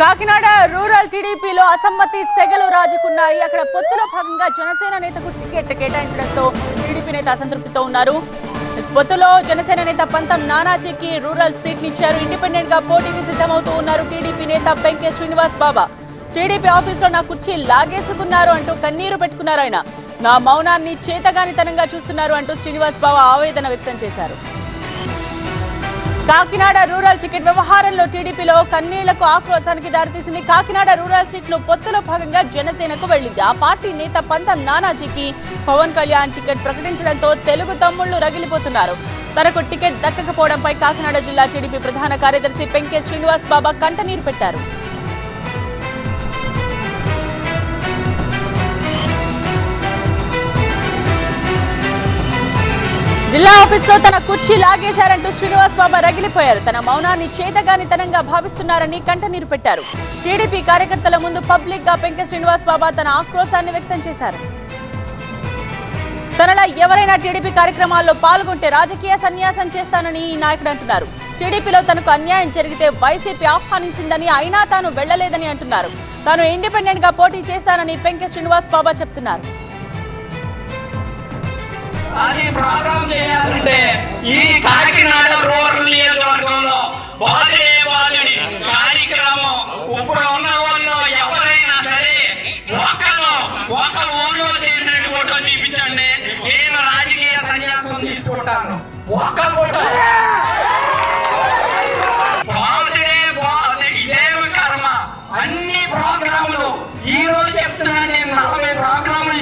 Kakinada rural టీడీపీలో అసమ్మతి సెగలు రాజుకున్నాయి. అక్కడ పొత్తులో భాగంగా జనసేన నేతకు టికెట్ కేటాయించడంతో టీడీపీ నేత అసంతృప్తితో ఉన్నారు. పొత్తులో జనసేన నేత పంతం నానాజీకి రూరల్ సీట్నిచ్చారు ఇండిపెండెంట్గా పోటీకి సిద్ధమవుతూ ఉన్నారు టీడీపీ నేత పెంకే శ్రీనివాస్ బాబా. టీడీపీ ఆఫీసులో నా కుర్చీ లాగేసుకున్నారు అంటూ కన్నీరు పెట్టుకున్నారు ఆయన. నా మౌనాన్ని చేతగానితనంగా చూస్తున్నారు అంటూ శ్రీనివాస్ బాబా ఆవేదన వ్యక్తం చేశారు. కాకినాడ రూరల్ టికెట్ వ్యవహారంలో టీడీపీలో కన్నీళ్ళకు ఆక్రోశానికి దారితీసింది కాకినాడ రూరల్ సీట్లు పొత్తులో భాగంగా జనసేనకు వెళ్ళింది ఆ పార్టీ నేత పంతం నానాజీకి పవన్ కళ్యాణ్ టికెట్ ప్రకటించడంతో తెలుగు తమ్ముళ్ళు రగిలిపోతున్నారు. తనకు టికెట్ దక్కకపోవడంపై కాకినాడ జిల్లా టీడీపీ ప్రధాన కార్యదర్శి పెంకే శ్రీనివాస్ బాబా కంటనీరు పెట్టారు. జిల్లా ఆఫీస్లో తన కుర్చీ లాగేశారంటూ శ్రీనివాస్ బాబా రగిలిపోయారు. తన మౌనాన్ని చేతగానితనంగా భావిస్తున్నారని కంటనీరు పెట్టారు. టీడీపీ కార్యకర్తల ముందు పబ్లిక్గా పెంకె శ్రీనివాస్ బాబా తన ఆక్రోశాన్ని వ్యక్తం చేశారు. తనలా ఎవరైనా టీడీపీ కార్యక్రమాల్లో పాల్గొంటే రాజకీయ సన్యాసం చేస్తానని ఈ నాయకుడు అంటున్నారు. టీడీపీలో తనకు అన్యాయం జరిగితే వైసీపీ ఆహ్వానించిందని అయినా తాను వెళ్ళలేదని అంటున్నారు. తాను ఇండిపెండెంట్గా పోటీ చేస్తానని పెంకె శ్రీనివాస్ బాబా చెప్తున్నారు. అది ప్రారంభం చేయాలంటే ఈ కాకినాడ రూరల్ నియోజకవర్గంలో బాధే బాధుడి కార్యక్రమం ఇప్పుడు ఉన్న వాళ్ళు ఎవరైనా సరే ఒకరు ఒక ఊరిలో చేసినట్టు ఫోటో చూపించండి. నేను రాజకీయ సన్యాసం తీసుకుంటాను. ఒక కూడా.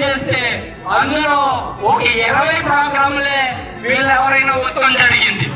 చేస్తే అందులో ఒక ఇరవై ప్రోగ్రాములే వీళ్ళు ఎవరైనా ఉత్తరం జరిగింది.